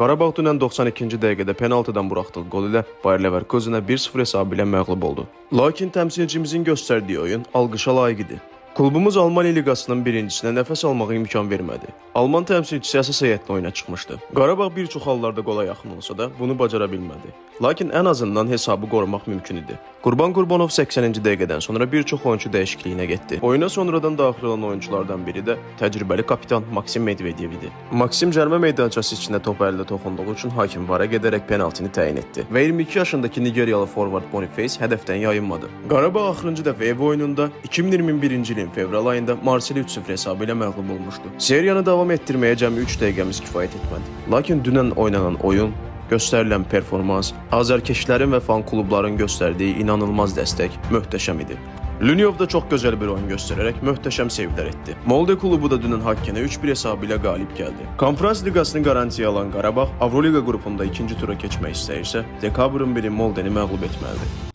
Qarabağ dünən 92-ci dəqiqədə penaltıdan buraxdığı qol ilə Bayer Leverkusenə 1-0 hesabı ilə məğlub oldu. Lakin təmsilçimizin göstərdiyi oyun alqışa layiq idi. Klubumuz Almaniya liqasının birincisine nəfəs almağa imkan vermədi. Alman təmsilçisi əsas heyətlə oyuna çıxmışdı. Qarabağ bir çox hallarda qola yaxın olsa da bunu bacara bilmədi. Lakin ən azından hesabı qorumaq mümkün idi. Qurban Qurbanov 80-ci dəqiqədən sonra bir çox oyunçu dəyişikliyinə getdi. Oyuna sonradan daxil olan oyunçulardan biri də təcrübəli kapitan Maksim Medvedev idi. Maksim cərmə meydançası içində topa əldə toxunduğu üçün hakim vara gedərək penaltini təyin etdi və 22 yaşındakı Nigeriyalı forvard Boniface hədəfdən yayınmadı. Qarabağ axırıncı dəfə ev oyununda 2021-ci ilin fevral ayında Marseli 3-0 hesabı ilə məğlub olmuşdu. Seriyanı davam etdirməyə cəmi 3 dəqiqəmiz kifayət etmədi. Lakin dünən oynanan oyun göstərilən performans, azarkeşlərin və fan klubların göstərdiyi inanılmaz dəstək möhtəşəm idi. Lunyov da çox gözəl bir oyun göstərərək möhtəşəm sevlər etdi. Molde klubu da dünən Hakkenə 3-1 hesabı ilə qalib gəldi. Konferans liqasını garantiya alan Qarabağ Avroliqa qrupunda ikinci tura keçmək istəyirsə, dekabrın 1-i Moldeni məğlub etməlidir.